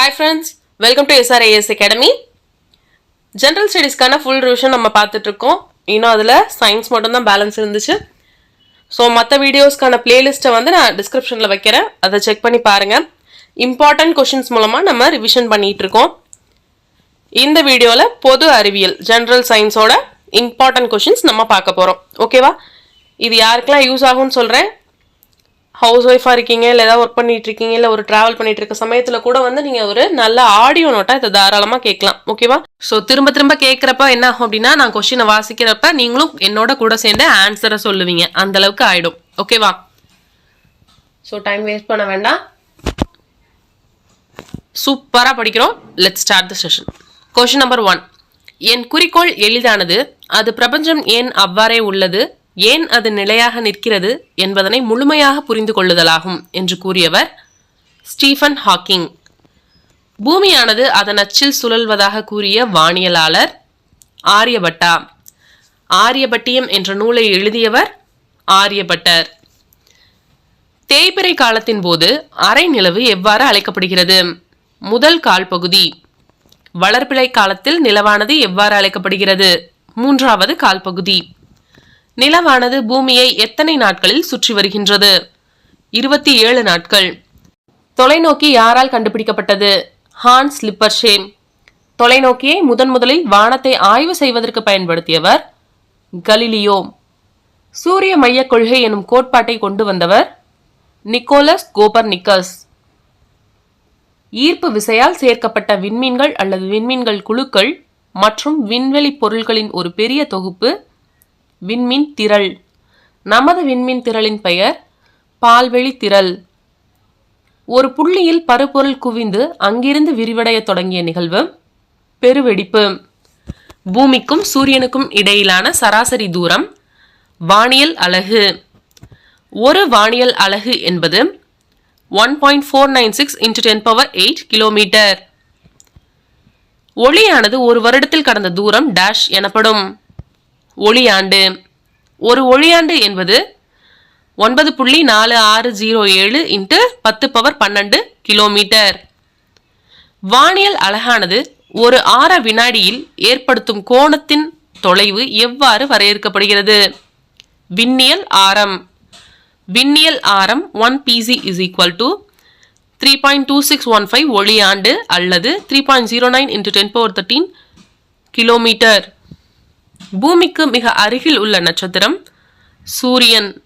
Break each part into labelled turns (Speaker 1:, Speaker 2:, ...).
Speaker 1: Hi friends welcome to SRAS academy general ஸ்டடீஸ்க்கான full revision நம்ம பார்த்துட்ருக்கோம். இன்னும் அதில் சயின்ஸ் மட்டும்தான் பேலன்ஸ் இருந்துச்சு. ஸோ மற்ற வீடியோஸ்க்கான பிளேலிஸ்ட்டை வந்து நான் டிஸ்கிரிப்ஷனில் வைக்கிறேன். அதை செக் பண்ணி பாருங்கள் இம்பார்ட்டன்ட் கொஷின்ஸ் மூலமாக நம்ம ரிவிஷன் பண்ணிகிட்டு இருக்கோம் இந்த வீடியோவில் பொது அறிவியல் ஜென்ரல் சயின்ஸோட இம்பார்ட்டன்ட் கொஷின்ஸ் நம்ம பார்க்க போகிறோம் ஓகேவா இது யாருக்கெல்லாம் யூஸ் ஆகும்னு சொல்கிறேன் ஹவுஸ் ஒய்ஃபாக இருக்கீங்க இல்லை ஏதாவது ஒர்க் பண்ணிட்டு இருக்கீங்க இல்லை ஒரு ட்ராவல் பண்ணிட்டு இருக்க சமயத்தில் கூட வந்து நீங்கள் ஒரு நல்ல ஆடியோ நோட்டாக இதை தாராளமாக கேட்கலாம். ஓகேவா ஸோ திரும்ப திரும்ப கேட்குறப்ப என்ன ஆகும் அப்படின்னா நான் கொஷினை வாசிக்கிறப்ப நீங்களும் என்னோட கூட சேர்ந்து ஆன்சரை சொல்லுவீங்க. அந்த அளவுக்கு ஆகிடும் ஓகேவா ஸோ டைம் வேஸ்ட் பண்ண வேண்டாம். சூப்பராக படிக்கிறோம். Let start the session question number one என் குறிக்கோள் எளிதானது. அது பிரபஞ்சம் ஏன் அவ்வாறே உள்ளது? ஏன் அது நிலையாக நிற்கிறது என்பதனை முழுமையாக புரிந்து கொள்ளுதலாகும் என்று கூறியவர் ஸ்டீஃபன் ஹாக்கிங். பூமியானது அதன் அச்சில் சுழல்வதாக கூறிய வானியலாளர் ஆரியபட்டா. ஆரியபட்டியம் என்ற நூலை எழுதியவர் ஆரியபட்டர். தேய்பிறை காலத்தின் போது அரை நிலவு எவ்வாறு அழைக்கப்படுகிறது? முதல் கால் பகுதி. காலத்தில் நிலவானது எவ்வாறு அழைக்கப்படுகிறது? மூன்றாவது கால்பகுதி நிலவானது பூமியை எத்தனை நாட்களில் சுற்றி வருகின்றது? இருபத்தி ஏழு நாட்கள். தொலைநோக்கி யாரால் கண்டுபிடிக்கப்பட்டது? ஹான்ஸ் லிப்பர்ஷேம் தொலைநோக்கியை முதன் முதலில் வானத்தை ஆய்வு செய்வதற்கு பயன்படுத்தியவர் கலிலியோ. சூரிய மையக் கொள்கை எனும் கோட்பாட்டை கொண்டு வந்தவர் நிக்கோலஸ் கோபர் நிக்கஸ் ஈர்ப்பு விசையால் சேர்க்கப்பட்ட விண்மீன்கள் அல்லது விண்மீன்கள் குழுக்கள் மற்றும் விண்வெளி பொருள்களின் ஒரு பெரிய தொகுப்பு விண்மீன் திரள். நமது விண்மீன் திரளின் பெயர் பால்வெளி திரள். ஒரு புள்ளியில் பருப்பொருள் குவிந்து அங்கிருந்து விரிவடையத் தொடங்கிய நிகழ்வு பெருவெடிப்பு. பூமிக்கும் சூரியனுக்கும் இடையிலான சராசரி தூரம் வானியல் அலகு. ஒரு வானியல் அலகு என்பது one point four nine six into ten power eight kilometre ஒளியானது ஒரு வருடத்தில் கடந்த தூரம் டேஷ் எனப்படும். ஒளியாண்டு. ஒரு ஒளியாண்டு என்பது ஒன்பது புள்ளி நாலு ஆறு ஜீரோ ஏழு இன்ட்டு பத்து பவர் பன்னெண்டு கிலோமீட்டர். வானியல் அழகானது ஒரு ஆர வினாடியில் ஏற்படுத்தும் கோணத்தின் தொலைவு எவ்வாறு வரையறுக்கப்படுகிறது? விண்ணியல் ஆரம். விண்ணியல் ஆரம் one PC is equal to three point two six one five ஒளியாண்டு அல்லது three point zero nine into ten power thirteen kilometre. பூமிக்கு மிக அருகில் உள்ள நட்சத்திரம் சூரியன்.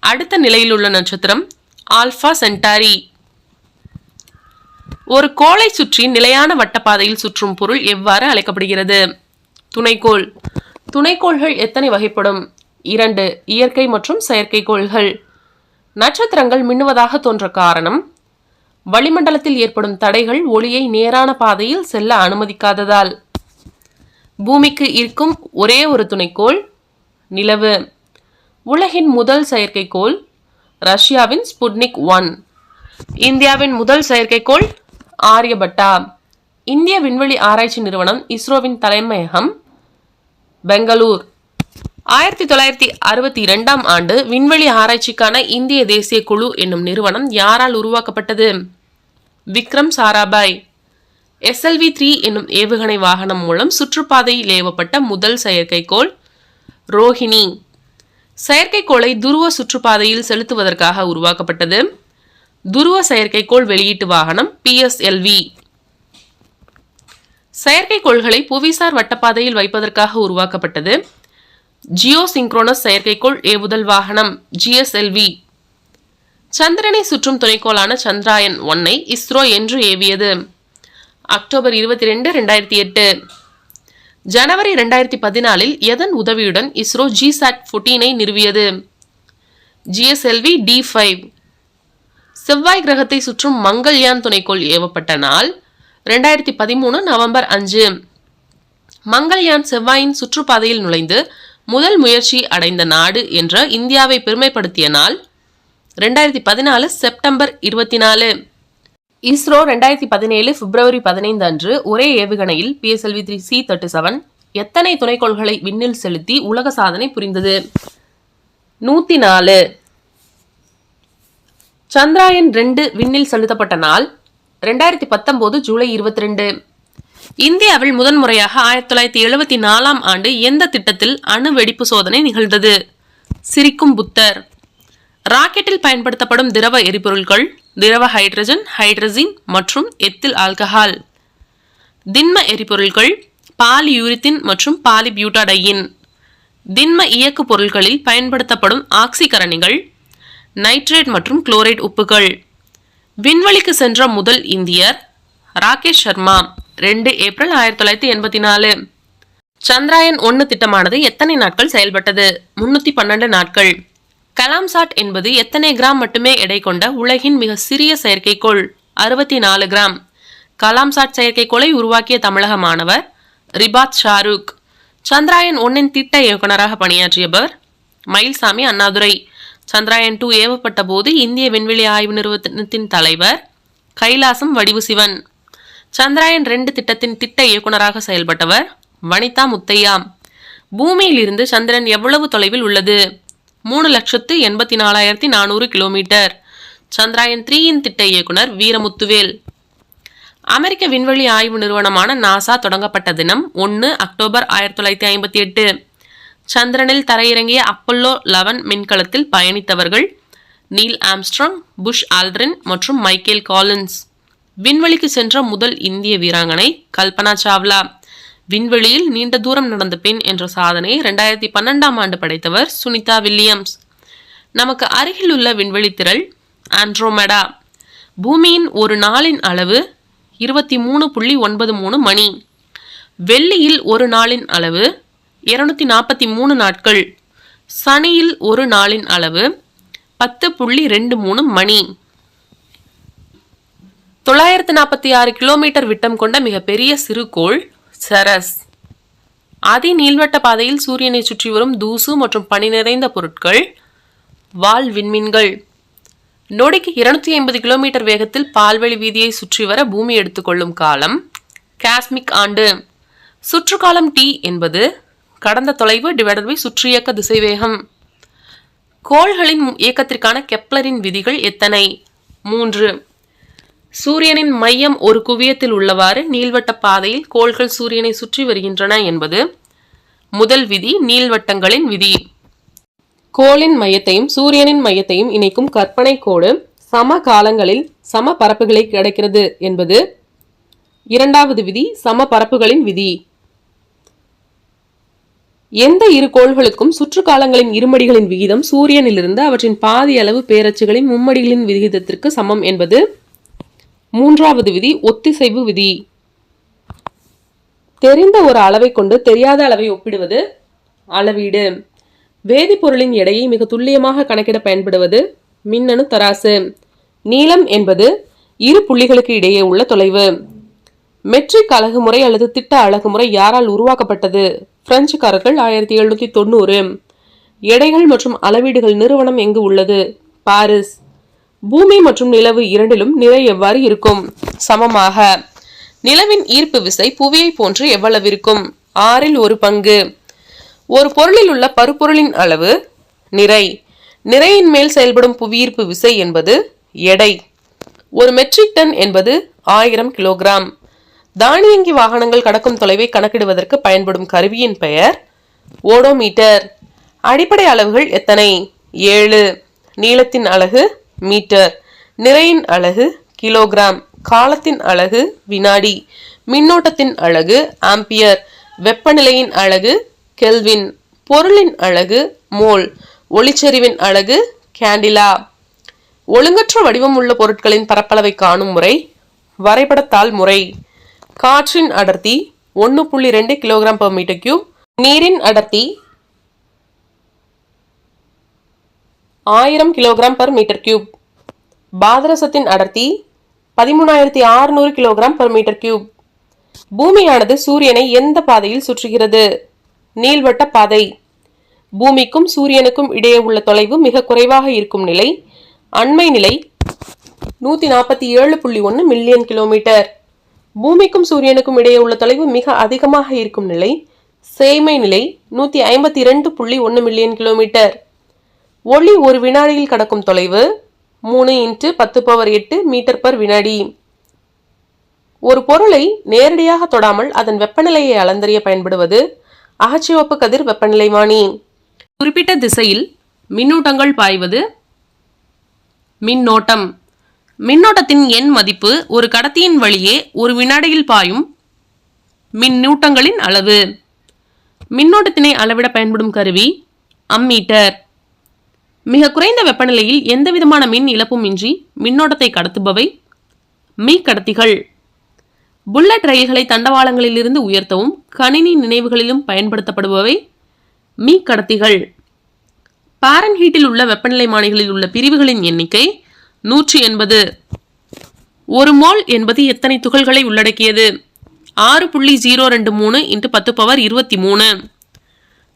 Speaker 1: அடுத்த நிலையில் உள்ள நட்சத்திரம் ஆல்பா சென்டாரி. ஒரு கோளை சுற்றி நிலையான வட்டப்பாதையில் சுற்றும் பொருள் எவ்வாறு அழைக்கப்படுகிறது? துணைக்கோள். துணைக்கோள்கள் எத்தனை வகைப்படும்? இரண்டு இயற்கை மற்றும் செயற்கைக்கோள்கள் நட்சத்திரங்கள் மின்னுவதாக தோன்ற காரணம் வளிமண்டலத்தில் ஏற்படும் தடைகள் ஒளியை நேரான பாதையில் செல்ல அனுமதிக்காததால். பூமிக்கு இருக்கும் ஒரே ஒரு துணைக்கோள் நிலவு. உலகின் முதல் செயற்கைக்கோள் ரஷ்யாவின் ஸ்புட்னிக் ஒன். இந்தியாவின் முதல் செயற்கைக்கோள் ஆரியபட்டா. இந்திய விண்வெளி ஆராய்ச்சி நிறுவனம் இஸ்ரோவின் தலைமையகம் பெங்களூர். ஆயிரத்தி தொள்ளாயிரத்தி அறுபத்தி இரண்டாம் ஆண்டு விண்வெளி ஆராய்ச்சிக்கான இந்திய தேசிய குழு என்னும் நிறுவனம் யாரால் உருவாக்கப்பட்டது? விக்ரம் சாராபாய். எஸ்எல்வி த்ரீ என்னும் ஏவுகணை வாகனம் மூலம் சுற்றுப்பாதையில் ஏவப்பட்ட முதல் செயற்கைக்கோள் ரோஹிணி. செயற்கைக்கோளை துருவ சுற்றுப்பாதையில் செலுத்துவதற்காக உருவாக்கப்பட்டது. துருவ செயற்கைக்கோள் வெளியீட்டு வாகனம் பிஎஸ்எல்வி செயற்கைக்கோள்களை புவிசார் வட்டப்பாதையில் வைப்பதற்காக உருவாக்கப்பட்டது. ஜியோ சிங்க்ரோனஸ் செயற்கைக்கோள் ஏவுதல் வாகனம் ஜிஎஸ்எல்வி சந்திரனை சுற்றும் துணைக்கோளான சந்திராயன் ஒன்னை இஸ்ரோ என்று ஏவியது. அக்டோபர் இருபத்தி ரெண்டு ரெண்டாயிரத்தி எட்டு. ஜனவரி ரெண்டாயிரத்தி பதினாலில் எதன் உதவியுடன் இஸ்ரோ ஜிசாட் ஃபோர்டீனை நிறுவியது? ஜிஎஸ்எல்வி டி ஃபைவ் செவ்வாய் கிரகத்தை சுற்றும் மங்கள்யான் துணைக்கோள் ஏவப்பட்ட நாள் ரெண்டாயிரத்தி பதிமூணு நவம்பர் அஞ்சு. மங்கள்யான் செவ்வாயின் சுற்றுப்பாதையில் நுழைந்து முதல் முயற்சி அடைந்த நாடு என்ற இந்தியாவை பெருமைப்படுத்திய நாள் ரெண்டாயிரத்தி பதினாலு செப்டம்பர் இருபத்தி நாலு இஸ்ரோ ரெண்டாயிரத்தி பதினேழு பிப்ரவரி பதினைந்து அன்று ஒரே ஏவுகணையில் PSLV three C thirty seven எத்தனை துணைக்கோள்களை விண்ணில் செலுத்தி உலக சாதனை புரிந்தது? நூத்தி நாலு சந்திராயன் ரெண்டு விண்ணில் செலுத்தப்பட்ட நாள் ரெண்டாயிரத்தி பத்தொம்போது ஜூலை இருபத்தி ரெண்டு இந்தியாவில் முதன்முறையாக ஆயிரத்தி தொள்ளாயிரத்தி எழுபத்தி நாலாம் ஆண்டு எந்த திட்டத்தில் அணு வெடிப்பு சோதனை நிகழ்ந்தது? சிரிக்கும் புத்தர். ராக்கெட்டில் பயன்படுத்தப்படும் திரவ எரிபொருட்கள் திரவ ஹைட்ரஜன் ஹைட்ரஜின் மற்றும் எத்தில் ஆல்கஹால். திண்ம எரிபொருட்கள் பாலியூரித்தின் மற்றும் பாலிபியூட்டாடையின். திண்ம இயக்கு பொருட்களில் பயன்படுத்தப்படும் ஆக்சிகரணிகள் நைட்ரேட் மற்றும் குளோரைட் உப்புகள். விண்வெளிக்கு சென்ற முதல் இந்தியர் ராகேஷ் சர்மா ரெண்டு ஏப்ரல் ஆயிரத்தி தொள்ளாயிரத்தி எண்பத்தி நாலு. சந்திராயன் ஒன்று திட்டமானது எத்தனை நாட்கள் செயல்பட்டது? முன்னூற்றி பன்னெண்டு நாட்கள். கலாம்சாட் என்பது எத்தனை கிராம் மட்டுமே எடை கொண்ட உலகின் மிக சிறிய செயற்கைக்கோள். அறுபத்தி நாலு கிராம். கலாம்சாட் செயற்கைக்கோளை உருவாக்கிய தமிழக மாணவர் ரிபாத் ஷாருக். சந்திராயன் ஒன்னின் திட்ட இயக்குனராக பணியாற்றியவர் மயில்சாமி அண்ணாதுரை. சந்திராயன் டூ ஏவப்பட்ட போது இந்திய விண்வெளி ஆய்வு நிறுவனத்தின் தலைவர் கைலாசம் வடிவு சிவன் சந்திராயன் ரெண்டு திட்டத்தின் திட்ட இயக்குனராக செயல்பட்டவர் வனிதா முத்தையா. பூமியிலிருந்து சந்திரன் எவ்வளவு தொலைவில் உள்ளது? மூணு லட்சத்து எண்பத்தி நாலாயிரத்தி நானூறு கிலோமீட்டர். சந்திராயன் த்ரீயின் திட்ட இயக்குனர் வீரமுத்துவேல். அமெரிக்க விண்வெளி ஆய்வு நிறுவனமான நாசா தொடங்கப்பட்ட தினம் ஒன்று அக்டோபர் ஆயிரத்தி தொள்ளாயிரத்தி ஐம்பத்தி எட்டு. சந்திரனில் தரையிறங்கிய அப்பல்லோ லெவன் மின்கலத்தில் பயணித்தவர்கள் நீல் ஆம்ஸ்ட்ராங் புஷ் ஆல்ட்ரின் மற்றும் மைக்கேல் காலின்ஸ். விண்வெளிக்கு சென்ற முதல் இந்திய வீராங்கனை கல்பனா சாவ்லா. விண்வெளியில் நீண்ட தூரம் நடந்த பெண் என்ற சாதனையை ரெண்டாயிரத்தி பன்னெண்டாம் ஆண்டு படைத்தவர் சுனிதா வில்லியம்ஸ். நமக்கு அருகில் உள்ள விண்வெளி திரள் ஆண்ட்ரோமெடா. பூமியின் ஒரு நாளின் அளவு இருபத்தி மூணு புள்ளி ஒன்பது மூணு மணி. வெள்ளியில் ஒரு நாளின் அளவு இருநூத்தி நாற்பத்தி மூணு நாட்கள். சனியில் ஒரு நாளின் அளவு பத்து புள்ளி ரெண்டு மூணு மணி. தொள்ளாயிரத்து நாற்பத்தி ஆறு கிலோமீட்டர் விட்டம் கொண்ட மிகப்பெரிய சிறுகோள் சரஸ். அதி நீள்வட்ட பாதையில் சூரியனை சுற்றி வரும் தூசு மற்றும் பனி நிறைந்த பொருட்கள். வால் விண்மீன்கள். நொடிக்கு இருநூத்தி ஐம்பது கிலோமீட்டர் வேகத்தில் பால்வெளி வீதியை சுற்றி வர பூமி எடுத்துக்கொள்ளும் காலம் காஸ்மிக் ஆண்டு. சுற்றுக்காலம் டி என்பது கடந்த தொலைவு டிவைடட் பை சுற்றியக்க திசைவேகம். கோள்களின் இயக்கத்திற்கான கெப்லரின் விதிகள் எத்தனை? மூன்று. சூரியனின் மையம் ஒரு குவியத்தில் உள்ளவாறு நீள்வட்ட பாதையில் கோள்கள் சூரியனை சுற்றி வருகின்றன என்பது முதல் விதி நீள்வட்டங்களின் விதி. கோளின் மையத்தையும் சூரியனின் மையத்தையும் இணைக்கும் கற்பனை கோடு சம காலங்களில் சம பரப்புகளை கிடைக்கிறது என்பது இரண்டாவது விதி சம பரப்புகளின் விதி. எந்த இரு கோள்களுக்கும் சுற்றுக்காலங்களின் இருமடிகளின் விகிதம் சூரியனிலிருந்து அவற்றின் பாதி அளவு பேரச்சுகளின் மும்மடிகளின் விகிதத்திற்கு சமம் என்பது மூன்றாவது விதி ஒத்திசைவு விதி. தெரிந்த ஒரு அளவை கொண்டு தெரியாத அளவை ஒப்பிடுவது அளவீடு. வேதிப்பொருளின் எடையை மிக துல்லியமாக கணக்கிட பயன்படுவது மின்னணு தராசு. நீளம் என்பது இரு புள்ளிகளுக்கு இடையே உள்ள தொலைவு. மெட்ரிக் அலகுமுறை அல்லது திட்ட அழகுமுறை யாரால் உருவாக்கப்பட்டது? பிரெஞ்சுக்காரர்கள் ஆயிரத்தி எழுநூத்தி தொண்ணூறு. எடைகள் மற்றும் அளவீடுகள் நிறுவனம் எங்கு உள்ளது? பாரிஸ். பூமி மற்றும் நிலவு இரண்டிலும் நிறை எவ்வாறு இருக்கும்? சமமாக. நிலவின் ஈர்ப்பு விசை புவியை போன்று எவ்வளவு இருக்கும் ஆறில் ஒரு பங்கு. ஒரு பொருளில் உள்ள பருப்பொருளின் அளவு நிறை. நிறையின் மேல் செயல்படும் புவியீர்ப்பு விசை என்பது எடை. ஒரு மெட்ரிக் டன் என்பது ஆயிரம் கிலோகிராம். தானியங்கி வாகனங்கள் கடக்கும் தொலைவை கணக்கிடுவதற்கு பயன்படும் கருவியின் பெயர் ஓடோமீட்டர். அடிப்படை அளவுகள் எத்தனை? ஏழு. நீளத்தின் அலகு மீட்டர். நிறையின் அலகு கிலோகிராம். காலத்தின் அலகு வினாடி. மின்னோட்டத்தின் அழகு ஆம்பியர். வெப்பநிலையின் அழகு கெல்வின். பொருளின் அழகு மோல். ஒளிச்செறிவின் அலகு கேண்டிலா. ஒழுங்கற்ற வடிவம் உள்ள பொருட்களின் பரப்பளவை காணும் முறை வரைபடத்தாள் முறை. காற்றின் அடர்த்தி ஒன்று புள்ளி ரெண்டு கிலோகிராம் பர் மீட்டர் கியூப் நீரின் அடர்த்தி ஆயிரம் கிலோகிராம் பர் மீட்டர் கியூப் பாதரசத்தின் அடர்த்தி பதிமூணாயிரத்தி ஆறுநூறு கிலோகிராம் பர் மீட்டர் கியூப் பூமியானது சூரியனை எந்த பாதையில் சுற்றுகிறது? நீள்வட்ட பாதை. பூமிக்கும் சூரியனுக்கும் இடையே உள்ள தொலைவு மிக குறைவாக இருக்கும் நிலை அண்மை நிலை நூற்றி நாற்பத்தி ஏழு புள்ளி ஒன்று மில்லியன் கிலோமீட்டர் பூமிக்கும் சூரியனுக்கும் இடையே உள்ள தொலைவு மிக அதிகமாக இருக்கும் நிலை சேமை நிலை நூற்றி ஐம்பத்தி இரண்டு புள்ளி ஒன்று மில்லியன் கிலோமீட்டர் ஒளி ஒரு வினாடியில் கடக்கும் தொலைவு மூணு இன்ட்டு பத்து பவர் எட்டு மீட்டர் பர் வினாடி. ஒரு பொருளை நேரடியாக தொடாமல் அதன் வெப்பநிலையை அளந்தறிய பயன்படுவது அகச்சிவப்பு கதிர் வெப்பநிலைமானி. குறிப்பிட்ட திசையில் மின்னூட்டங்கள் பாய்வது மின்னோட்டம். மின்னோட்டத்தின் எண் மதிப்பு ஒரு கடத்தியின் வழியே ஒரு வினாடியில் பாயும் மின்னூட்டங்களின் அளவு. மின்னோட்டத்தினை அளவிட பயன்படும் கருவி அம்மீட்டர். மிக குறைந்த வெப்பநிலையில் எந்தவிதமான மின் இழப்பும் இன்றி மின்னோட்டத்தை கடத்துபவை மீக்கடத்திகள். புல்லட் ரயில்களை தண்டவாளங்களிலிருந்து உயர்த்தவும் கணினி நினைவுகளிலும் பயன்படுத்தப்படுபவை மீக்கடத்திகள். பாரன்ஹீட்டில் உள்ள வெப்பநிலை வெப்பநிலைமானிகளில் உள்ள பிரிவுகளின் எண்ணிக்கை நூற்றி எண்பது. ஒரு மோல் என்பது எத்தனை துகள்களை உள்ளடக்கியது? ஆறு புள்ளி ஜீரோ ரெண்டு மூணு இன்ட்டு பத்து பவர் இருபத்தி மூணு.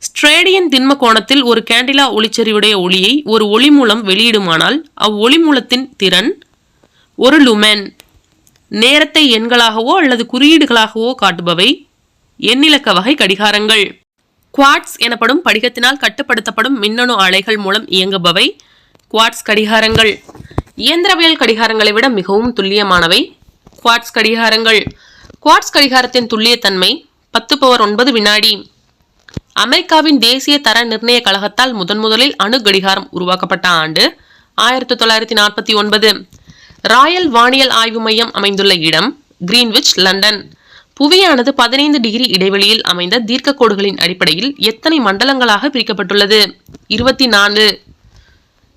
Speaker 1: ஸ்ட்ரேடியன் திண்ம கோணத்தில் ஒரு கேண்டிலா ஒளிச்செறிவுடைய ஒளியை ஒரு ஒளி மூலம் வெளியிடுமானால் அவ்வொளி மூலத்தின் திறன் ஒரு லுமென். நேரத்தை எண்களாகவோ அல்லது குறியீடுகளாகவோ காட்டுபவை எண்ணிலக்க வகை கடிகாரங்கள். குவாட்ஸ் எனப்படும் படிகத்தினால் கட்டுப்படுத்தப்படும் மின்னணு அலைகள் மூலம் இயங்குபவை குவாட்ஸ் கடிகாரங்கள். இயந்திரவியல் கடிகாரங்களை விட மிகவும் துல்லியமானவை குவாட்ஸ் கடிகாரங்கள். குவாட்ஸ் கடிகாரத்தின் துல்லியத்தன்மை பத்து பவர் ஒன்பது வினாடி. அமெரிக்காவின் தேசிய தர நிர்ணய கழகத்தால் முதன் முதலில் அணு கடிகாரம் உருவாக்கப்பட்ட ஆண்டு ஆயிரத்தி தொள்ளாயிரத்தி நாற்பத்தி ஒன்பது. ராயல் வானியல் ஆய்வு மையம் அமைந்துள்ள இடம் கிரீன்விச் லண்டன். புவியானது பதினைந்து டிகிரி இடைவெளியில் அமைந்த தீர்க்க கோடுகளின் அடிப்படையில் எத்தனை மண்டலங்களாக பிரிக்கப்பட்டுள்ளது? இருபத்தி நான்கு.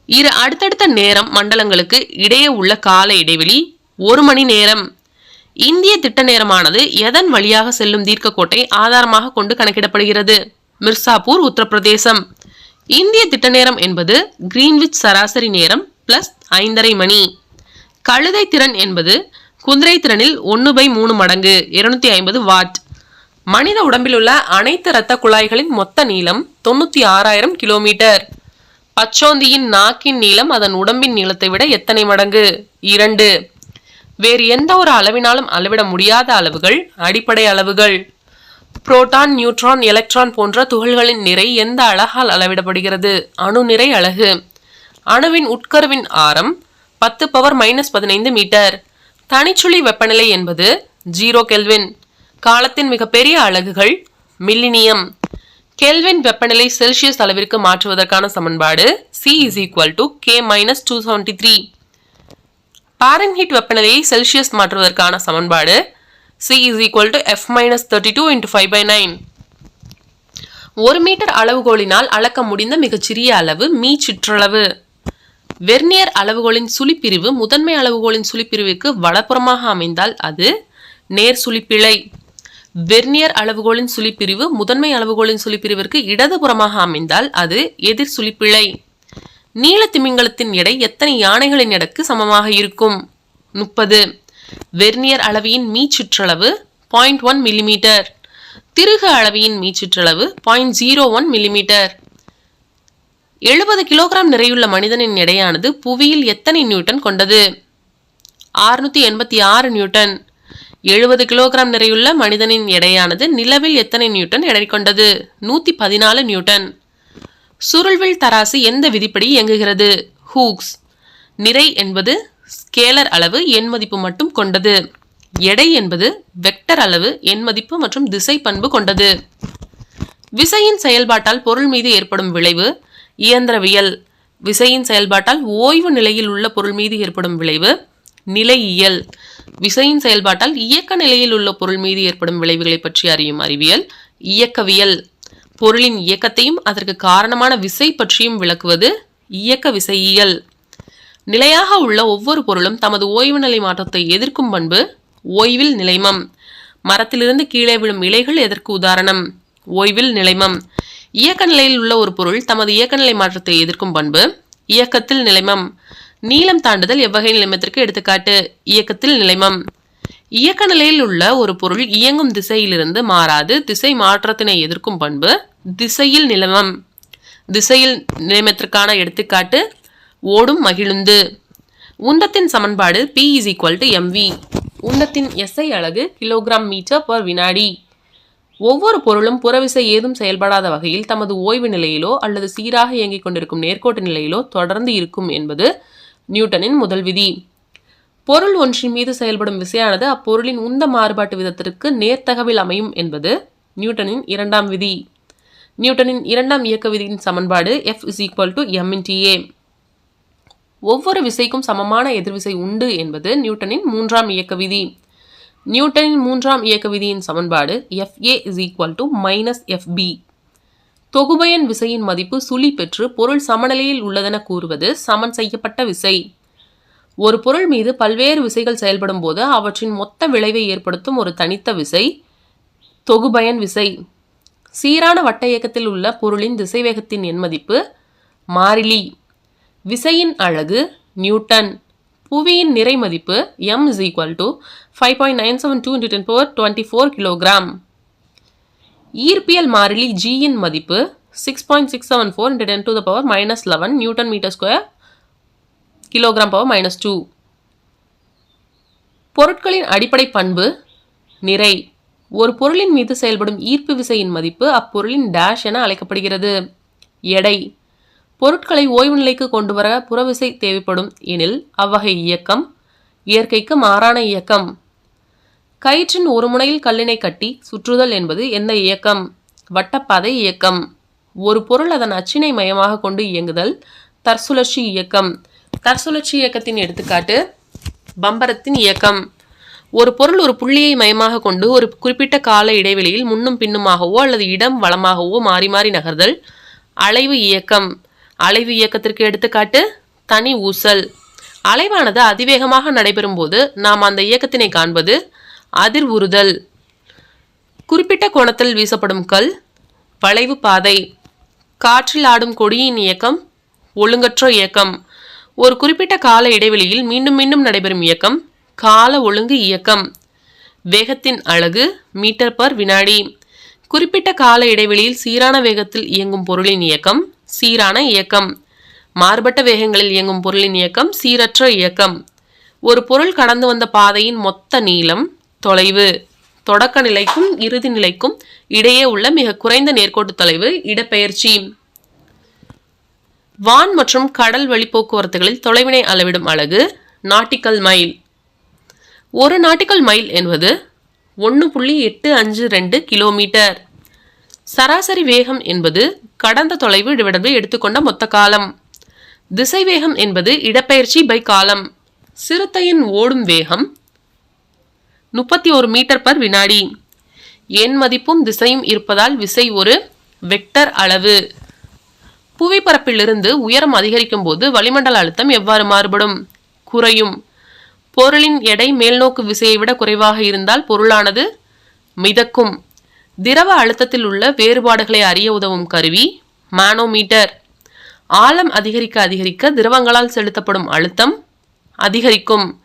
Speaker 1: இரு அடுத்தடுத்த நேரம் மண்டலங்களுக்கு இடையே உள்ள கால இடைவெளி ஒரு மணி நேரம். இந்திய திட்ட நேரமானது எதன் வழியாக செல்லும் தீர்க்கக்கோட்டை ஆதாரமாக கொண்டு கணக்கிடப்படுகிறது? மிர்சாப்பூர் உத்தரப்பிரதேசம். இந்திய திட்ட நேரம் என்பது கிரீன்விச் சராசரி நேரம் பிளஸ் ஐந்தரை மணி. கழுதை திறன் என்பது குதிரை திறனில் ஒன்று பை மூணு மடங்கு இருநூத்தி ஐம்பது வாட். மனித உடம்பில் உள்ள அனைத்து இரத்த குழாய்களின் மொத்த நீளம் தொண்ணூற்றி ஆறாயிரம் கிலோமீட்டர். பச்சோந்தியின் நாக்கின் நீளம் அதன் உடம்பின் நீளத்தை விட எத்தனை மடங்கு? இரண்டு. வேறு எந்த ஒரு அளவினாலும் அளவிட முடியாத அளவுகள் அடிப்படை அளவுகள். புரோட்டான் நியூட்ரான் எலக்ட்ரான் போன்ற துகள்களின் நிறை எந்த அழகால் அளவிடப்படுகிறது? அணு நிறை அழகு. அணுவின் உட்கருவின் ஆரம் பத்து பவர் மைனஸ் பதினைந்து மீட்டர் தனிச்சுழி வெப்பநிலை என்பது ஜீரோ கெல்வின் காலத்தின் மிகப்பெரிய அலகுகள் மில்லினியம் கெல்வின் வெப்பநிலை செல்சியஸ் அளவிற்கு மாற்றுவதற்கான சமன்பாடு C is equal to K minus two seventy three Fahrenheit வெப்பநிலையை செல்சியஸ் மாற்றுவதற்கான சமன்பாடு C is equal to F minus thirty two into five by nine ஒரு மீட்டர் அளவுகோலினால் அளக்க முடிந்த மிகச்சிறிய அளவு மீ சுற்றளவு. வெர்னியர் அளவுகோலின் சுழிப்பிரிவு முதன்மை அளவுகோலின் சுழிப்பிரிவுக்கு வலப்புறமாக அமைந்தால் அது நேர் சுழிப்பிழை. வெர்னியர் அளவுகோலின் சுழிப்பிரிவு முதன்மை அளவுகோலின் சுழிப்பிரிவிற்கு இடதுபுறமாக அமைந்தால் அது எதிர் சுழிப்பிழை. நீல திமிங்கலத்தின் எடை எத்தனை யானைகளின் எடைக்கு சமமாக இருக்கும்? முப்பது. வெர்னியர் அளவியின் மீச்சுற்றளவு பாயிண்ட் ஒன் மில்லிமீட்டர் திருகு அளவியின் மீச்சுற்றளவு பாயிண்ட் ஜீரோ ஒன் மில்லிமீட்டர் எழுபது கிலோகிராம் நிறையுள்ள மனிதனின் எடையானது புவியில் எத்தனை நியூட்டன் கொண்டது? ஆறுநூத்தி எண்பத்தி ஆறு நியூட்டன். எழுபது கிலோகிராம் நிறையுள்ள மனிதனின் எடையானது நிலவில் எத்தனை நியூட்டன் எடை கொண்டது? நூத்தி பதினாலு நியூட்டன். சுருள்வில் தராசு எந்த விதிப்படி இயங்குகிறது? ஹூக்ஸ். நிறை என்பது ஸ்கேலர் அளவு எண் மதிப்பு மட்டும் கொண்டது. எடை என்பது வெக்டர் அளவு எண் மதிப்பு மற்றும் திசை பண்பு கொண்டது. விசையின் செயல்பாட்டால் பொருள் மீது ஏற்படும் விளைவு இயந்திரவியல். விசையின் செயல்பாட்டால் ஓய்வு நிலையில் உள்ள பொருள் மீது ஏற்படும் விளைவு நிலையியல். விசையின் செயல்பாட்டால் இயக்க நிலையில் உள்ள பொருள் மீது ஏற்படும் விளைவுகளை பற்றி அறியும் அறிவியல் இயக்கவியல். பொருளின் இயக்கத்தையும் அதற்கு காரணமான விசை பற்றியும் விளக்குவது இயக்க விசையியல். நிலையாக உள்ள ஒவ்வொரு பொருளும் தமது ஓய்வு நிலை மாற்றத்தை எதிர்க்கும் பண்பு ஓய்வில் நிலைமம். மரத்திலிருந்து கீழே விழும் இலைகள் எதற்கு உதாரணம்? ஓய்வில் நிலைமம். இயக்க நிலையில் உள்ள ஒரு பொருள் தமது இயக்க நிலை மாற்றத்தை எதிர்க்கும் பண்பு இயக்கத்தில் நிலைமம். நீளம் தாண்டுதல் எவ்வகை நிலைமத்திற்கு எடுத்துக்காட்டு இயக்கத்தில் நிலைமம். இயக்க நிலையில் உள்ள ஒரு பொருள் இயங்கும் திசையிலிருந்து மாறாது திசை மாற்றத்தினை எதிர்க்கும் பண்பு திசையில் நிலைமம். திசையில் நிலைமத்திற்கான எடுத்துக்காட்டு ஓடும் மகிழுந்து. உந்தத்தின் சமன்பாடு P is equal to MV உந்தத்தின் SI அழகு கிலோகிராம் மீட்டர் பர் வினாடி. ஒவ்வொரு பொருளும் புறவிசை ஏதும் செயல்படாத வகையில் தமது ஓய்வு நிலையிலோ அல்லது சீராக இயங்கிக் கொண்டிருக்கும் நேர்கோட்டு நிலையிலோ தொடர்ந்து இருக்கும் என்பது நியூட்டனின் முதல் விதி. பொருள் ஒன்றின் மீது செயல்படும் விசையானது அப்பொருளின் உந்த மாறுபாட்டு விதத்திற்கு நேர்த்தகவில் அமையும் என்பது நியூட்டனின் இரண்டாம் விதி. நியூட்டனின் இரண்டாம் இயக்க விதியின் சமன்பாடு F is equal to M ஒவ்வொரு விசைக்கும் சமமான எதிர்விசை உண்டு என்பது நியூட்டனின் மூன்றாம் இயக்க விதி. நியூட்டனின் மூன்றாம் இயக்க விதியின் சமன்பாடு FA is equal to minus FB தொகுபயன் விசையின் மதிப்பு சுழி பெற்று பொருள் சமநிலையில் உள்ளதென கூறுவது சமன் செய்யப்பட்ட விசை. ஒரு பொருள் மீது பல்வேறு விசைகள் செயல்படும் போது அவற்றின் மொத்த விளைவை ஏற்படுத்தும் ஒரு தனித்த விசை தொகுபயன் விசை. சீரான வட்ட இயக்கத்தில் உள்ள பொருளின் திசைவேகத்தின் எண்மதிப்பு மாறிலி. விசையின் அழகு நியூட்டன். புவியின் நிறை மதிப்பு M is equal to five point nine seven two into ten power twenty four kilogram ஈர்ப்பியல் மாறிலி ஜியின் மதிப்பு six point six seven four into ten to the power minus eleven newton metre square kilogram power minus two பொருட்களின் அடிப்படை பண்பு நிறை. ஒரு பொருளின் மீது செயல்படும் ஈர்ப்பு விசையின் மதிப்பு அப்பொருளின் டேஷ் என அழைக்கப்படுகிறது. எடை. பொருட்களை ஓய்வு நிலைக்கு கொண்டு வர புறவிசை தேவைப்படும். எனில் அவ்வகை இயக்கம் இயற்கைக்கு மாறான இயக்கம். கயிற்றின் ஒரு முனையில் கல்லினை கட்டி சுற்றுதல் என்பது எந்த இயக்கம்? வட்டப்பாதை இயக்கம். ஒரு பொருள் அதன் அச்சினை மையமாக கொண்டு இயங்குதல் தற்சுழற்சி இயக்கம். தற்சுழற்சி இயக்கத்தின் எடுத்துக்காட்டு பம்பரத்தின் இயக்கம். ஒரு பொருள் ஒரு புள்ளியை மையமாக கொண்டு ஒரு குறிப்பிட்ட கால இடைவெளியில் முன்னும் பின்னுமாகவோ அல்லது இடம் வளமாகவோ மாறி மாறி நகர்தல் அலைவு இயக்கம். அலைவு இயக்கத்திற்கு எடுத்துக்காட்டு தனி ஊசல். அலைவானது அதிவேகமாக நடைபெறும் போது நாம் அந்த இயக்கத்தினை காண்பது அதிர்வுறுதல் குறிப்பிட்ட கோணத்தில் வீசப்படும் கல் வளைவு பாதை. காற்றில் ஆடும் கொடியின் இயக்கம் ஒழுங்கற்ற இயக்கம். ஒரு குறிப்பிட்ட கால இடைவெளியில் மீண்டும் மீண்டும் நடைபெறும் இயக்கம் கால ஒழுங்கு இயக்கம். வேகத்தின் அழகு மீட்டர் பர் வினாடி. குறிப்பிட்ட கால இடைவெளியில் சீரான வேகத்தில் இயங்கும் பொருளின் இயக்கம் சீரான இயக்கம். மாறுபட்ட வேகங்களில் இயங்கும் பொருளின் இயக்கம் சீரற்ற இயக்கம். ஒரு பொருள் கடந்து வந்த பாதையின் மொத்த நீளம் தொலைவு. தொடக்க நிலைக்கும் இறுதி நிலைக்கும் இடையே உள்ள மிக குறைந்த நேர்கோட்டு தொலைவு இடப்பெயர்ச்சி. வான் மற்றும் கடல் வழி போக்குவரத்துகளில் தொலைவினை அளவிடும் அலகு நாட்டிக்கல் மைல். ஒரு நாட்டிக்கல் மைல் என்பது ஒன்று புள்ளி எட்டு அஞ்சு ரெண்டு கிலோமீட்டர். சராசரி வேகம் என்பது கடந்த தொலைவு விடவே பை எடுத்துக்கொண்ட மொத்த காலம். திசைவேகம் என்பது இடப்பெயர்ச்சி பை காலம். சிறுத்தையின் ஓடும் வேகம் முப்பத்தி ஒரு மீட்டர் பர் வினாடி. எண் மதிப்பும் திசையும் இருப்பதால் விசை ஒரு வெக்டர் அளவு. புவிப்பரப்பிலிருந்து உயரம் அதிகரிக்கும் போது வளிமண்டல அழுத்தம் எவ்வாறு மாறுபடும்? குறையும். பொருளின் எடை மேல்நோக்கு விசையை விட குறைவாக இருந்தால் பொருளானது மிதக்கும். திரவ அழுத்தத்தில் உள்ள வேறுபாடுகளை அறிய உதவும் கருவி மானோமீட்டர். ஆழம் அதிகரிக்க அதிகரிக்க திரவங்களால் செலுத்தப்படும் அழுத்தம் அதிகரிக்கும்.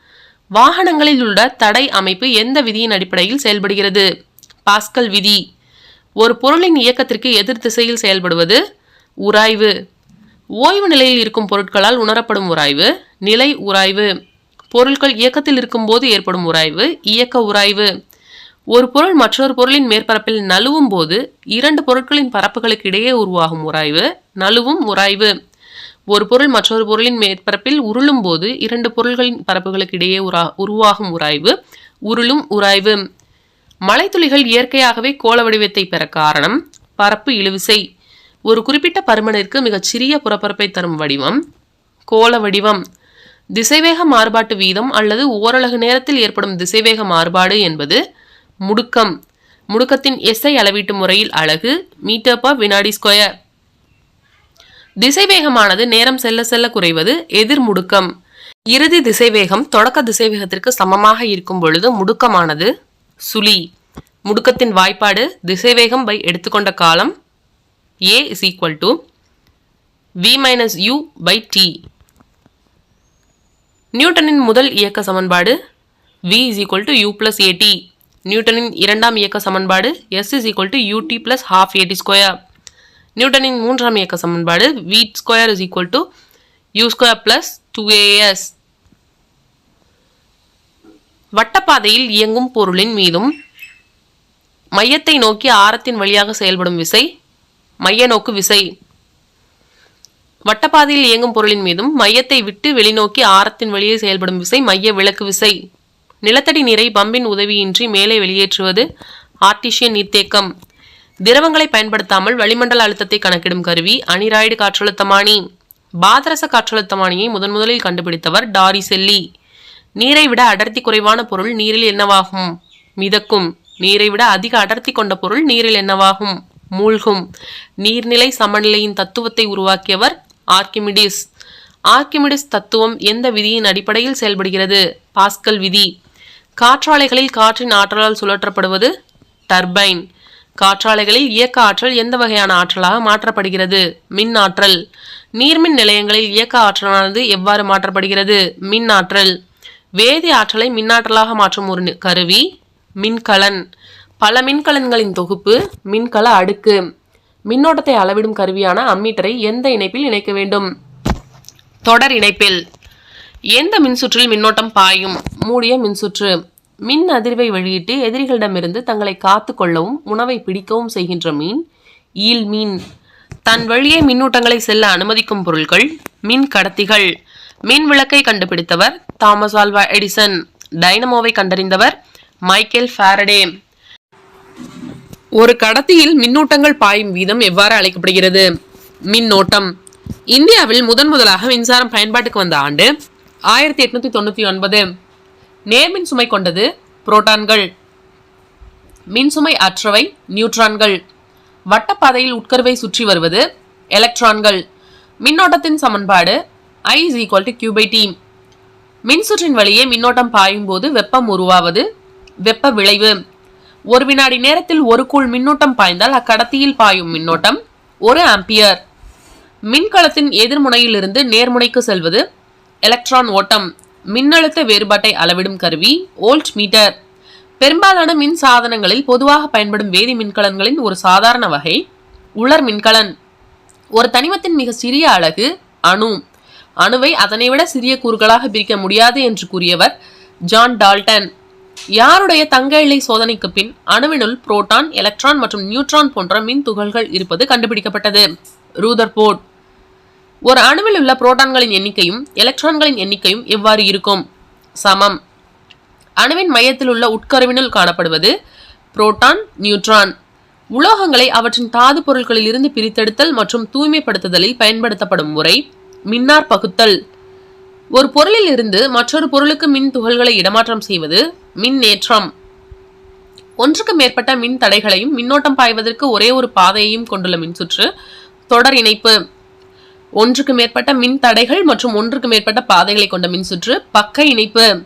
Speaker 1: வாகனங்களில் உள்ள தடை அமைப்பு எந்த விதியின் அடிப்படையில் செயல்படுகிறது? பாஸ்கல் விதி. ஒரு பொருளின் இயக்கத்திற்கு எதிர் திசையில் செயல்படுவது உராய்வு. ஓய்வு நிலையில் இருக்கும் பொருட்களால் உணரப்படும் உராய்வு நிலை உராய்வு. பொருட்கள் இயக்கத்தில் இருக்கும்போது ஏற்படும் உராய்வு இயக்க உராய்வு. ஒரு பொருள் மற்றொரு பொருளின் மேற்பரப்பில் நழுவும் போது இரண்டு பொருட்களின் பரப்புகளுக்கு இடையே உருவாகும் உராய்வு நழுவும் உராய்வு. ஒரு பொருள் மற்றொரு பொருளின் மேற்பரப்பில் உருளும் போது இரண்டு பொருள்களின் பரப்புகளுக்கு இடையே உரா உருவாகும் உராய்வு உருளும் உராய்வு. மலைத்துளிகள் இயற்கையாகவே கோள வடிவத்தை பெற காரணம் பரப்பு இழுவிசை. ஒரு குறிப்பிட்ட பருமனிற்கு மிகச் சிறிய புறப்பரப்பை தரும் வடிவம் கோள வடிவம். திசைவேக மாறுபாட்டு வீதம் அல்லது ஓரலகு நேரத்தில் ஏற்படும் திசைவேக மாறுபாடு என்பது முடுக்கம். முடுக்கத்தின் எஸ்ஐ அளவீட்டு முறையில் அழகு மீட்டர் பர் வினாடி ஸ்கொயர் திசைவேகமானது நேரம் செல்ல செல்ல குறைவது எதிர் முடுக்கம். இறுதி திசைவேகம் தொடக்க திசைவேகத்திற்கு சமமாக இருக்கும் பொழுது முடுக்கமானது சுழி. முடுக்கத்தின் வாய்ப்பாடு திசைவேகம் பை எடுத்துக்கொண்ட காலம் A is equal to V minus U by T நியூட்டனின் முதல் இயக்க சமன்பாடு V is equal to U plus AT நியூட்டனின் இரண்டாம் இயக்க சமன்பாடு S is equal to UT plus half AT square நியூட்டனின் மூன்றாம் இயக்க சமன்பாடு V square is equal to U square plus two AS வட்டப்பாதையில் இயங்கும் பொருளின் மீதும் மையத்தை நோக்கி ஆரத்தின் வழியாக செயல்படும் விசை மைய நோக்கு விசை. வட்டப்பாதையில் இயங்கும் பொருளின் மீதும் மையத்தை விட்டு வெளிநோக்கி ஆரத்தின் வழியே செயல்படும் விசை மைய விளக்கு விசை. நிலத்தடி நீரை பம்பின் உதவியின்றி மேலே வெளியேற்றுவது ஆர்டிஷியன் நீர்த்தேக்கம். திரவங்களை பயன்படுத்தாமல் வளிமண்டல அழுத்தத்தை கணக்கிடும் கருவி அனிராய்டு காற்றழுத்தமானி. பாதரச காற்றழுத்தமானியை முதன் முதலில் கண்டுபிடித்தவர் டாரி செல்லி. நீரை விட அடர்த்தி குறைவான பொருள் நீரில் என்னவாகும்? மிதக்கும். நீரை விட அதிக அடர்த்தி கொண்ட பொருள் நீரில் என்னவாகும்? மூழ்கும். நீர்நிலை சமநிலையின் தத்துவத்தை உருவாக்கியவர் ஆர்க்கிமிடிஸ். ஆர்க்கிமிடிஸ் தத்துவம் எந்த விதியின் அடிப்படையில் செயல்படுகிறது? பாஸ்கல் விதி. காற்றாலைகளில் காற்றின் ஆற்றலால் சுழற்றப்படுவது டர்பைன். காற்றாலைகளில் இயக்க ஆற்றல் எந்த வகையான ஆற்றலாக மாற்றப்படுகிறது? மின் ஆற்றல். நீர்மின் நிலையங்களில் இயக்க ஆற்றலானது எவ்வாறு மாற்றப்படுகிறது? மின் ஆற்றல். வேதி ஆற்றலை மின்னாற்றலாக மாற்றும் ஒரு கருவி மின்கலன். பல மின்கலன்களின் தொகுப்பு மின்கல அடுக்கு. மின்னோட்டத்தை அளவிடும் கருவியான அம்மீட்டரை எந்த இணைப்பில் இணைக்க வேண்டும்? தொடர் இணைப்பில். எந்த மின்சுற்றில் மின்னோட்டம் பாயும்? மூடிய மின்சுற்று. மின் அதிர்வை வெளியிட்டு எதிரிகளிடமிருந்து தங்களை காத்து கொள்ளவும் உணவை பிடிக்கவும் செய்கின்ற மீன். ஈல் மீன். தன் வழியே மின்னூட்டங்களை செல்ல அனுமதிக்கும் பொருட்கள் மின் கடத்திகள். மின் விளக்கை கண்டுபிடித்தவர் தாமஸ் ஆல்வா எடிசன். டைனமோவை கண்டறிந்தவர் மைக்கேல் ஃபாரடே. ஒரு கடத்தியில் மின்னூட்டங்கள் பாயும் வீதம் எவ்வாறு அழைக்கப்படுகிறது? மின்னோட்டம். இந்தியாவில் முதன் முதலாக மின்சாரம் பயன்பாட்டுக்கு வந்த ஆண்டு ஆயிரத்தி எட்நூத்தி தொண்ணூத்தி ஒன்பது. நேர்மின் சுமை கொண்டது புரோட்டான்கள். மின்சுமை அற்றவை நியூட்ரான்கள். வட்டப்பாதையில் உட்கருவை சுற்றி வருவது எலக்ட்ரான்கள். மின்னோட்டத்தின் சமன்பாடு I is equal to Q by by மின்சுற்றின் வழியே மின்னோட்டம் பாயும் போது வெப்பம் உருவாவது வெப்ப விளைவு. ஒரு வினாடி நேரத்தில் ஒரு கூழ் மின்னோட்டம் பாய்ந்தால் அக்கடத்தியில் பாயும் மின்னோட்டம் ஒரு ஆம்பியர். மின்கலத்தின் எதிர்முனையிலிருந்து நேர்முனைக்கு செல்வது எலக்ட்ரான் ஓட்டம் மின்னழுத்த வேறுபாட்டை அளவிடும் கருவி ஓல்ட் மீட்டர் பெரும்பாலான மின் சாதனங்களில் பொதுவாக பயன்படும் வேதி மின்கலன்களின் ஒரு சாதாரண வகை உலர் மின்கலன். ஒரு தனிமத்தின் மிக சிறிய அழகு அணு. அணுவை அதனை விட சிறிய கூறுகளாக பிரிக்க முடியாது என்று கூறியவர் ஜான் டால்டன். யாருடைய தங்க எல்லை சோதனைக்கு பின் அணுவினுள் புரோட்டான் எலக்ட்ரான் மற்றும் நியூட்ரான் போன்ற மின் துகள்கள் இருப்பது கண்டுபிடிக்கப்பட்டது. ரூதர்போர்ட் ஒரு அணுவில் உள்ள புரோட்டான்களின் எண்ணிக்கையும் எலக்ட்ரான்களின் எண்ணிக்கையும் எவ்வாறு இருக்கும்? சமம். அணுவின் மையத்தில் உள்ள உட்கருவினுள் காணப்படுவது புரோட்டான் நியூட்ரான். உலோகங்களை அவற்றின் தாது பொருட்களில் இருந்து பிரித்தெடுத்தல் மற்றும் தூய்மைப்படுத்துதலில் பயன்படுத்தப்படும் முறை மின்னார் பகுத்தல். ஒரு பொருளில் இருந்து மற்றொரு பொருளுக்கு மின் துகள்களை இடமாற்றம் செய்வது மின்னேற்றம் ஒன்றுக்கு மேற்பட்ட மின் தடைகளையும் மின்னோட்டம் பாய்வதற்கு ஒரே ஒரு பாதையையும் கொண்டுள்ள மின்சுற்று தொடர் இணைப்பு. ஒன்றுக்கு மேற்பட்ட மின் தடைகள் மற்றும் ஒன்றுக்கு மேற்பட்ட பாதைகளை கொண்ட மின்சுற்று பக்க இணைப்பு.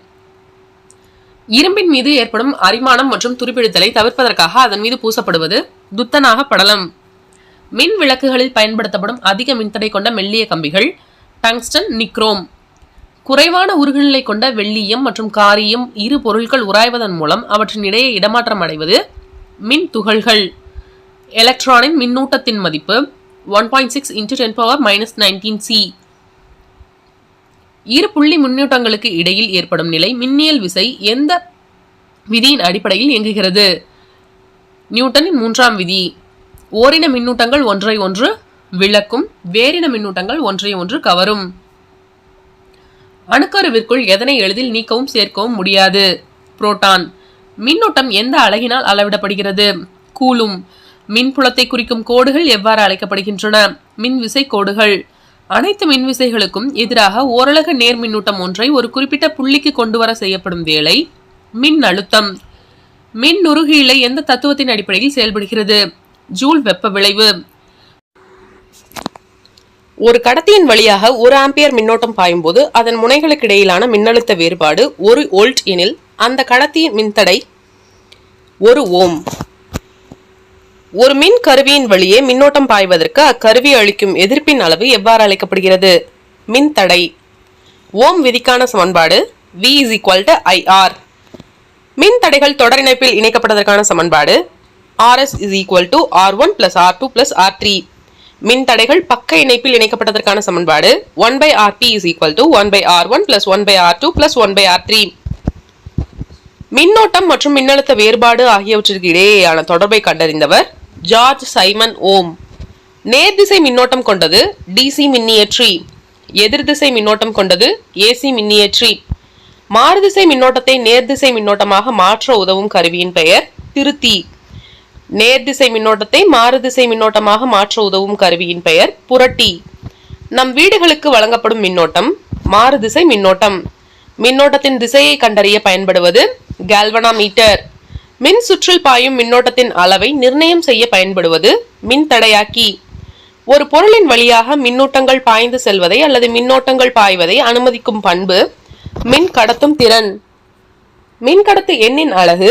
Speaker 1: இரும்பின் மீது ஏற்படும் அரிமானம் மற்றும் துருப்பிடித்தலை தவிர்ப்பதற்காக அதன் மீது பூசப்படுவது துத்தனாக படலம். மின் விளக்குகளில் பயன்படுத்தப்படும் அதிக மின்தடை கொண்ட மெல்லிய கம்பிகள் டங்ஸ்டன் நிக்ரோம். குறைவான உருகுநிலை கொண்ட வெள்ளியம் மற்றும் காரியம் இரு பொருட்கள் உராய்வதன் மூலம் அவற்றின் இடையே இடமாற்றம் அடைவது மின் துகள்கள். எலக்ட்ரானின் மின்னூட்டத்தின் மதிப்பு 1.6 into 10 power minus 19 C. இரு புள்ளி முன்னூட்டங்களுக்கு இடையில் ஏற்படும் நிலை மின்னியல் விசை எந்த விதியின் அடிப்படையில் இயங்குகிறது? நியூட்டனின் மூன்றாம் விதி. ஓரின மின்னூட்டங்கள் ஒன்றை ஒன்று விளக்கும் வேறின மின்னூட்டங்கள் ஒன்றை ஒன்று கவரும். அணுக்கருவிற்குள் எதனை எளிதில் நீக்கவும் சேர்க்கவும் முடியாது? புரோட்டான். மின்னூட்டம் எந்த அழகினால் அளவிடப்படுகிறது? கூலும். மின்புலத்தை குறிக்கும் கோடுகள் எவ்வாறு அழைக்கப்படுகின்றன? மின்விசை கோடுகள். அனைத்து மின்விசைகளுக்கும் எதிராக ஓரலக நேர் மின்னூட்டம் ஒன்றை ஒரு குறிப்பிட்ட புள்ளிக்கு கொண்டு வர செய்யப்படும் வேலை மின் அழுத்தம். மின் நுருகியிலை எந்த தத்துவத்தின் அடிப்படையில் செயல்படுகிறது? ஜூல் வெப்ப விளைவு. ஒரு கடத்தியின் வழியாக ஒரு ஆம்பியர் மின்னோட்டம் பாயும்போது அதன் முனைகளுக்கு இடையிலான மின்னழுத்த வேறுபாடு ஒரு வோல்ட் எனில் அந்த கடத்தியின் மின்தடை ஒரு ஓம். ஒரு மின் கருவியின் வழியே மின்னோட்டம் பாய்வதற்கு அக்கருவி அளிக்கும் எதிர்ப்பின் அளவு எவ்வாறு அழைக்கப்படுகிறது? மின் தடை. ஓம் விதிக்கான சமன்பாடு V is equal to IR மின் தடைகள் தொடர் இணைப்பில் இணைக்கப்பட்டதற்கான சமன்பாடு RS is equal to R one plus R two plus R three மின் தடைகள் பக்க இணைப்பில் இணைக்கப்பட்டதற்கான சமன்பாடு 1 by RP is equal to 1 by R1 plus 1 by R2 plus 1 by R3 மின்னோட்டம் மற்றும் மின்னழுத்த வேறுபாடு ஆகியவற்றிற்கு இடையேயான தொடர்பை கண்டறிந்தவர் ஜார்ஜ் சைமன் ஓம். நேர்திசை மின்னோட்டம் கொண்டது டிசி மின்னியற்றி. எதிர்திசை மின்னோட்டம் கொண்டது ஏசி மின்னியற்றி. மாறுதிசை மின்னோட்டத்தை நேர்திசை மின்னோட்டமாக மாற்ற உதவும் கருவியின் பெயர் திருத்தி. நேர்திசை மின்னோட்டத்தை மாறுதிசை மின்னோட்டமாக மாற்ற உதவும் கருவியின் பெயர் புரட்டி. நம் வீடுகளுக்கு வழங்கப்படும் மின்னோட்டம் மாறுதிசை மின்னோட்டம். மின்னோட்டத்தின் திசையை கண்டறிய பயன்படுவது கால்வனாமீட்டர் மின் சுற்றில் பாயும் மின்னோட்டத்தின் அளவை நிர்ணயம் செய்ய பயன்படுவது மின்தடையாக்கி ஒரு பொருளின் வழியாக மின்னூட்டங்கள் பாய்ந்து செல்வதை அல்லது மின்னோட்டங்கள் பாய்வதை அனுமதிக்கும் பண்பு மின் கடத்தும் திறன். மின் கடத்து எண்ணின் அழகு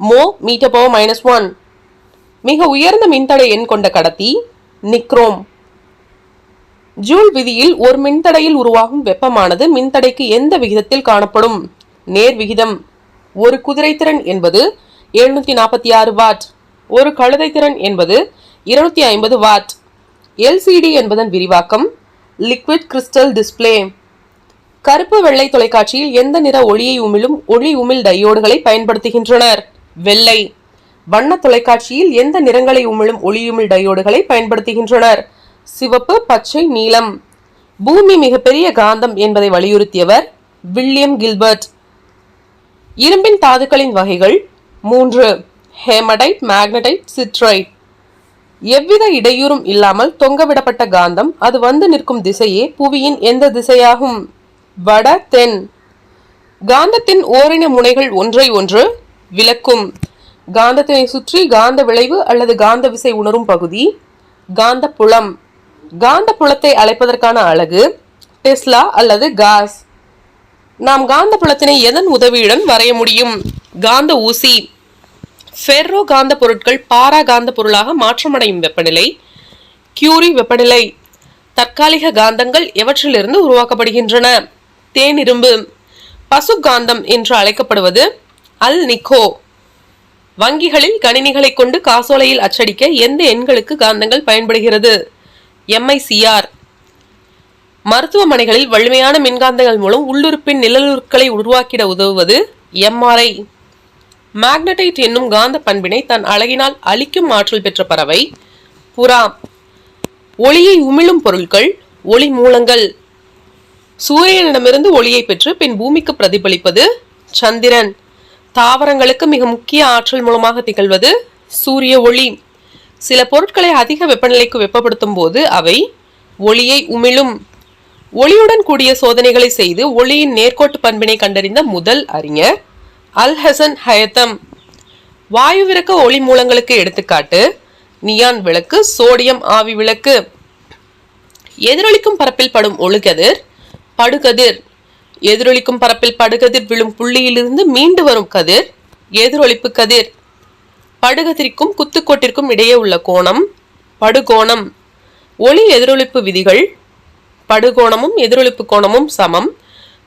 Speaker 1: மோ மீட்டர் பவர் மைனஸ் ஒன் மிக உயர்ந்த மின்தடை எண் கொண்ட கடத்தி நிக்ரோம். ஜூல் விதியில் ஒரு மின்தடையில் உருவாகும் வெப்பமானது மின்தடைக்கு எந்த விகிதத்தில் காணப்படும்? நேர் விகிதம். ஒரு குதிரைத்திறன் என்பது எழுநூற்றி நாற்பத்தி ஆறு வாட். ஒரு கழுதை திறன் என்பது இருநூத்தி ஐம்பது வாட். எல்சிடி என்பதன் விரிவாக்கம் லிக்விட் கிறிஸ்டல் டிஸ்ப்ளே கருப்பு வெள்ளை தொலைக்காட்சியில் எந்த நிற ஒளியை உமிழும் ஒளி உமிழ் டையோடுகளை பயன்படுத்துகின்றனர்? வெள்ளை. வண்ண தொலைக்காட்சியில் எந்த நிறங்களை உமிழும் ஒளியுமிழ் டையோடுகளை பயன்படுத்துகின்றனர்? சிவப்பு பச்சை நீலம். பூமி மிகப்பெரிய காந்தம் என்பதை வலியுறுத்தியவர் வில்லியம் கில்பர்ட். இரும்பின் தாதுக்களின் வகைகள் மூன்று ஹேமடைட் மேக்னடைட் சிட்ரைட். எவ்வித இடையூறும் இல்லாமல் தொங்கவிடப்பட்ட காந்தம் அது வந்து நிற்கும் திசையே புவியின் எந்த திசையாகும்? வட தென். காந்தத்தின் ஓரின முனைகள் ஒன்றை ஒன்று விளக்கும். காந்தத்தினை சுற்றி காந்த விளைவு அல்லது காந்த விசை உணரும் பகுதி காந்த புலம். காந்த புலத்தை அழைப்பதற்கான அழகு டெஸ்லா அல்லது காஸ். நாம் காந்த புலத்தினை எதன் உதவியுடன் வரைய முடியும்? காந்த ஊசி. ஃபெர்ரோ காந்த பொருட்கள் பாரா காந்த பொருளாக மாற்றமடையும் வெப்பநிலை கியூரி வெப்பநிலை தற்காலிக காந்தங்கள் எவற்றிலிருந்து உருவாக்கப்படுகின்றன. தேனிரும்பு பசு காந்தம் என்று அழைக்கப்படுவது அல் நிக்கோ. வங்கிகளில் கணினிகளை கொண்டு காசோலையில் அச்சடிக்க எந்த எண்களுக்கு காந்தங்கள் பயன்படுகிறது? எம்ஐசிஆர். மருத்துவமனைகளில் வலிமையான மின்காந்தங்கள் மூலம் உள்ளுறுப்பின் நிழலுருக்களை உருவாக்கிட உதவுவது எம்ஆர்ஐ. மேக்னடைட் என்னும் காந்த பண்பினை தன் அழகினால் அழிக்கும் ஆற்றல் பெற்ற பறவை. புறா. ஒளியை உமிழும் பொருட்கள் ஒளி மூலங்கள். சூரியனிடமிருந்து ஒளியை பெற்று பின் பூமிக்கு பிரதிபலிப்பது சந்திரன். தாவரங்களுக்கு மிக முக்கிய ஆற்றல் மூலமாக திகழ்வது சூரிய ஒளி. சில பொருட்களை அதிக வெப்பநிலைக்கு வெப்பப்படுத்தும் போது அவை ஒளியை உமிழும். ஒளியுடன் கூடிய சோதனைகளை செய்து ஒளியின் நேர்கோட்டு பண்பினை கண்டறிந்த முதல் அறிஞர் அல்ஹசன் ஹயத்தம். வாயுவிறக்க ஒளி மூலங்களுக்கு எடுத்துக்காட்டு நியான் விளக்கு சோடியம் ஆவி விளக்கு. எதிரொலிக்கும் பரப்பில் படும் ஒழுகதிர் படுகதிர். எதிரொலிக்கும் பரப்பில் படுகதிர் விழும் புள்ளியிலிருந்து மீண்டு வரும் கதிர் எதிரொலிப்பு கதிர். படுகதிரிக்கும் குத்துக்கோட்டிற்கும் இடையே உள்ள கோணம் படுகோணம். ஒளி எதிரொலிப்பு விதிகள் படுகோணமும் எதிரொலிப்பு கோணமும் சமம்.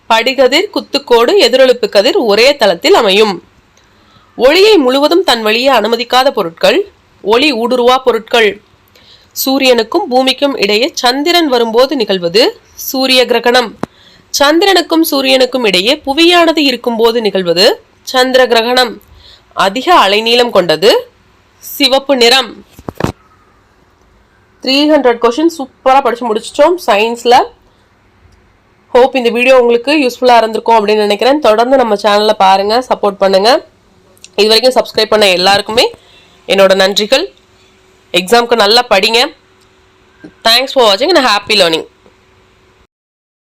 Speaker 1: படிகதிர் குத்துக்கோடு எதிரொலிப்பு கதிர் ஒரே தளத்தில் அமையும். ஒளியை முழுவதும் தன் வழியே அனுமதிக்காத பொருட்கள் ஒளி ஊடுருவா பொருட்கள். சூரியனுக்கும் பூமிக்கும் இடையே சந்திரன் வரும்போது நிகழ்வது சூரிய கிரகணம். சந்திரனுக்கும் சூரியனுக்கும் இடையே புவியானது இருக்கும்போது நிகழ்வது சந்திர கிரகணம். அதிக அலைநீளம் கொண்டது சிவப்பு நிறம். த்ரீ ஹண்ட்ரட் கொஷின் சூப்பராக படித்து முடிச்சிட்டோம். சயின்ஸில் ஹோப் இந்த வீடியோ உங்களுக்கு யூஸ்ஃபுல்லாக இருந்திருக்கும் அப்படின்னு நினைக்கிறேன். தொடர்ந்து நம்ம சேனலில் பாருங்கள் சப்போர்ட் பண்ணுங்கள் இது வரைக்கும் சப்ஸ்கிரைப் பண்ண எல்லாருக்குமே என்னோட நன்றிகள். எக்ஸாம்க்கு நல்லா படிங்க. தேங்க்ஸ் ஃபார் வாட்சிங் அண்ட் ஹாப்பி லேர்னிங்